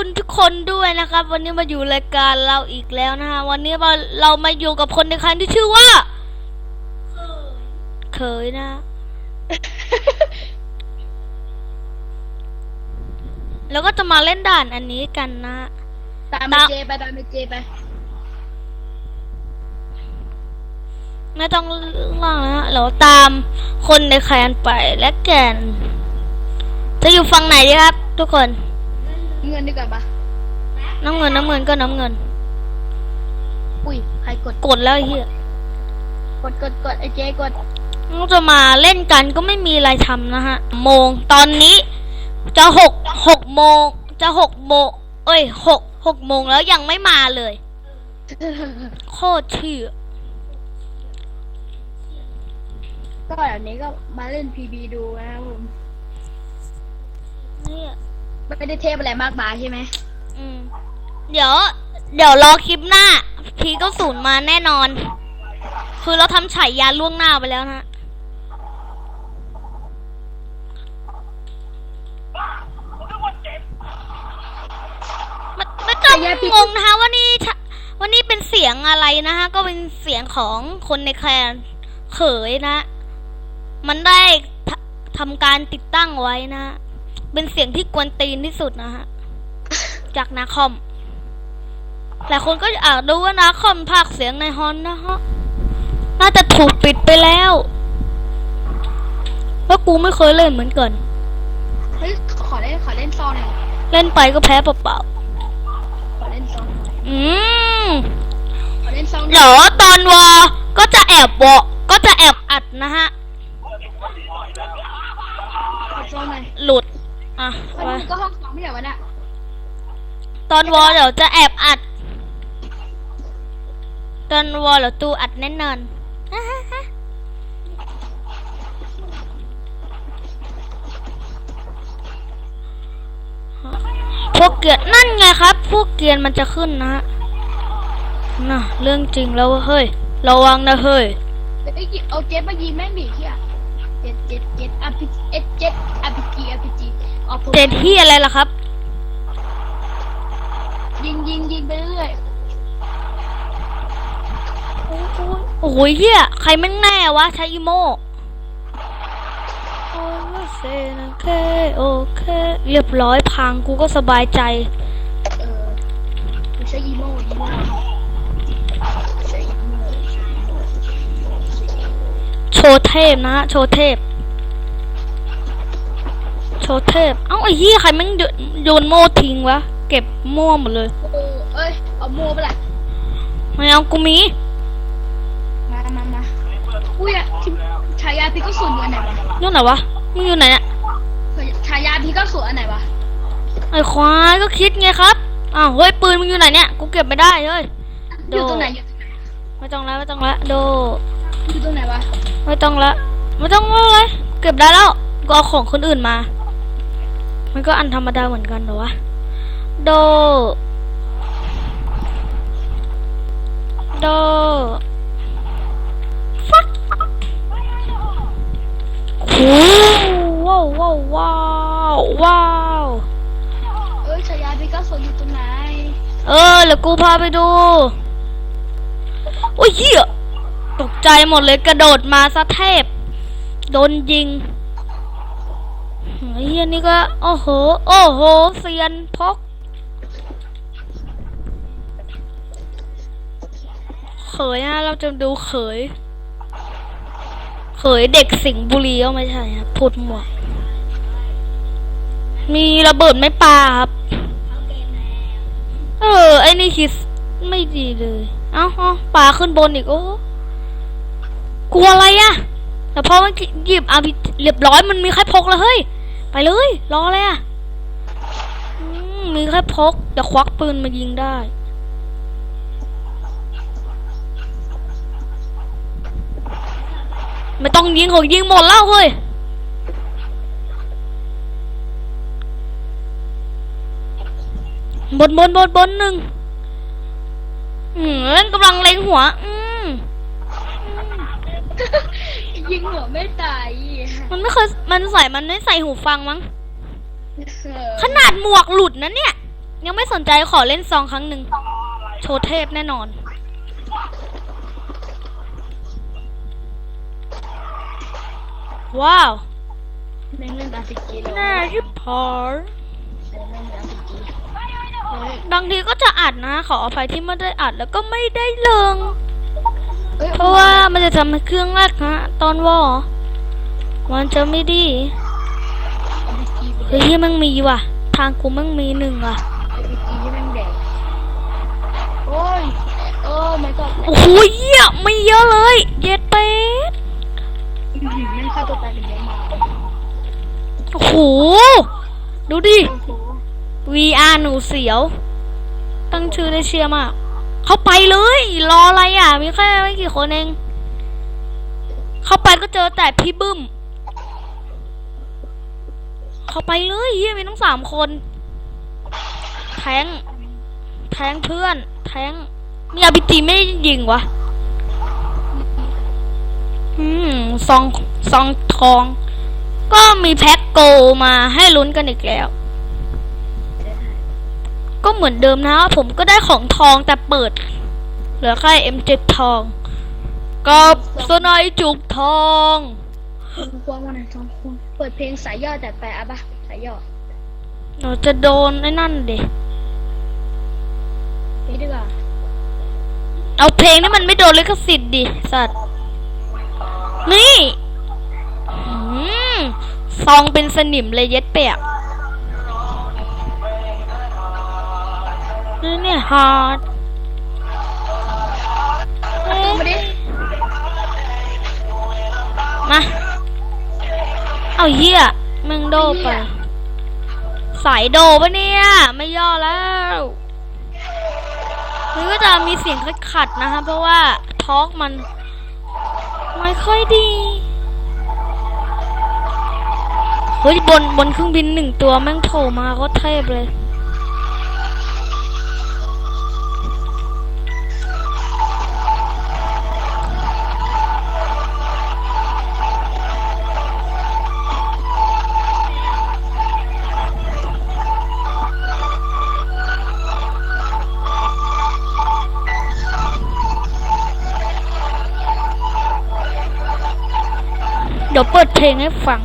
คุณทุกคนด้วยนะครับ วันนี้มาอยู่รายการเราอีกแล้วนะฮะวันนี้เราเรามาอยู่กับคนในคันที่ชื่อว่าเคยนะ แล้วก็จะมาเล่นด่านอันนี้กันนะตามไปตามเจไปตามไปเจไปไม่ต้องล่างนะฮะเราตามคนในแคนไปและแกน จะอยู่ฝั่งไหนดีครับ ทุกคน เงินดีกว่าปะน้ำเงินน้ำเงินก็น้ำเงิน อุ้ยใครกดกดแล้วไอ้เฮียกดกดกดไอเจกดเราจะมาเล่นกันก็ไม่มีอะไรทำนะฮะ โมงตอนนี้ จะหกหกโมงจะหกโมงเอ้ยหกหกโมงแล้วยังไม่มาเลย โคตรเชื่อก็แบบนี้ก็มาเล่นพีบีดูนะครับผม เนี่ย ไม่ได้เทพอะไรมากมายใช่ไหมอืม เดี๋ยว เดี๋ยวรอคลิปหน้าพีก็ศูนย์มาแน่นอน คือเราทำฉายาล่วงหน้าไปแล้วนะฮะไม่ไม่ต้องงงนะคะว่านี่ฉะว่านี่เป็นเสียงอะไรนะคะ ก็เป็นเสียงของคนในแคลนเขยนะ มันได้ททำการติดตั้งไว้นะ เป็นเสียงที่กวนตีนที่สุดนะฮะ จากนาคอมหลายคนก็อาจดูว่านาคอมภาคเสียงในฮอนนะฮะ น่าจะถูกปิดไปแล้วแล้วกูไม่เคยเล่นเหมือนกันเฮ้ยขอเล่นขอเล่นซองหน่อยเล่นไปก็แพ้เปล่าขอเล่นซองหน่อยๆอืมขอเล่นซองหน่อยเดี๋ยวตอนวอก็จะแอบวอก็จะแอบอัดนะฮะ ขอซองหน่อยหลุด อะมันไปก็ห้องสองไม่ใช่วะน่ะตอนวอเดี๋ยวจะแอบอัด ตอนวอเดี๋ยวตูอัดแน่นอนพวกเกียร์นั่นไงครับ พวกเกียร์มันจะขึ้นนะฮะน่ะเรื่องจริงแล้วเฮ้ย ระวังนะเฮ้ยเฮ้ยเอาเจ็ตมายิงแม่งดิเฮียเจ็ดเจ็ดเจ็ดอาร์พีเอเจ็ดอาร์พีจีอาร์พีจีเอาผมเจ็ดที่อะไรล่ะครับ ยิงยิงยิงไปเรื่อยโอ้ยเฮียใครแม่งแน่วะใช้อีโมโอ้ยเซนะเคโอเค เรียบร้อยพังกูก็สบายใจ เออไม่ใช่อีโมอีโม โชว์เทพนะฮะโชว์เทพ โชว์เทพ เอ้าไอ้เหี้ยใครแม่งโยนโยนโม่ทิ้งวะ เก็บมั่วหมดเลยโอ้เอ้ย เอาโมไปละไม่เอากูมี มามามาอุ้ยอะที่ฉายาพี่ก็สูนอยู่อันไหนวะนู่นไหนวะ มึงอยู่ไหนเนี่ยฉายาพี่ก็สูนอันไหนวะ ไอ้ควายก็คิดไงครับอ้าวเฮ้ยปืนมึงอยู่ไหนเนี่ย กูเก็บไม่ได้เฮ้ยโดอยู่ตรงไหนอยู่ตรงไหนไม่ต้องแล้วไม่ต้องแล้วโด อยู่ตรงไหนวะไม่ต้องละ ไม่ต้องเลยเก็บได้แล้วก็เอาของคนอื่นมา มันก็อันธรรมดาเหมือนกันเหรอวะ โด โดฟักโอ้ว้าวว้าวว้าวว้าวเอ้ยฉายาพี่ก็สูนอยู่ตรงไหน เออแล้วกูพาไปดู โอ้ยเหี้ย ตกใจหมดเลยกระโดดมาซะเทพ โดนยิงไอ้เฮียนี่ก็ โอ้โห โอ้โหเซียนพกเขยนะเราจะดูเขย เขยเด็กสิงบุรีก็ไม่ใช่ครับพูดหมวมีระเบิดไม่ปลาครับ เออ ไอ้นี่คิดไม่ดีเลย เอ้าเอ้าปลาขึ้นบนอีกโอ้ กลัวอะไรอะแต่พอมันหยิบอาพีเรียบร้อยมันมีแค่พกแล้วเฮ้ย ไปเลย รอเลยอะมีแค่พกเดี๋ยวควักปืนมายิงได้ไม่ต้องยิงของยิงหมดแล้วเฮ้ย บนบนบนบนหนึ่งอืมกำลังเล็งหัวอื ยิงหัวไม่ตายมันไม่เคยมันใส่มันไม่ใส่หูฟังมั้งเออขนาดหมวกหลุดนะเนี่ย ยังไม่สนใจขอเล่นซองครั้งหนึ่งโชว์เทพแน่นอนว้าวแม่งเล่นอาร์พีจีเลยน่าชิบพอเล่นอาร์พีจีเฮ้ยบางทีก็จะอัดนะ ขออภัยที่ไม่ได้อัดแล้วก็ไม่ได้ลง เอ้ยเพราะว่ามันจะทำให้เครื่องแรกนะตอนวอมันจะไม่ดีอาร์พีจีไปเฮ้ยมันมีว่ะ ทางกูมันมีหนึ่งว่ะอาร์พีจีที่แม่งแดกโอ้ยโอ้ไม่ก็โอ้โหเหี้ยไม่เยอะเลย เย็ดเป็ดแม่งฆ่าตัวตายเป็นเยอะมากโอ้โหดูดิโอ้โห VR หนูเสียว ตั้งชื่อได้เชียร์มาก เข้าไปเลย รออะไรอะ มีแค่ไม่กี่คนเอง เข้าไปก็เจอแต่พี่บึ้ม เข้าไปเลยเฮียมีทั้งสามคน แทง แทงเพื่อน แทง มีอาบิจีไม่ได้ยิงวะ อืม ซอง ซองทอง ก็มีแพ็คโกมาให้ลุ้นกันอีกแล้ว ก็เหมือนเดิมนะ ผมก็ได้ของทองแต่เปิด เหลือแค่ M7 ทอง กับสไนจุกทองคุณควงวันไหนสองคนเปิดเพลงสายย่อแต่แปลอะปะสายย่อเราจะโดนไอ้นั่นเดนี่ดีกว่าเอาเพลงที่มันไม่โดนลิขสิทธิ์ดิสัตว์ นี่อืมซองเป็นสนิมเลยเย็ดเปียก นี่เนี่ยฮาร์ดตู้มาดิ มา เอาเหี้ยแมึงโดไป สายโดปะเนี่ย ไม่ย่อแล้วมันก็จะมีเสียงขัดๆนะคะ เพราะว่าทอล์กมัน ไม่ค่อยดีเฮ้ยบนบนเครื่องบินหนึ่งตัวแม่งโผล่มาก็เทพเลย เดี๋ยวเปิดเพลงให้ฟัง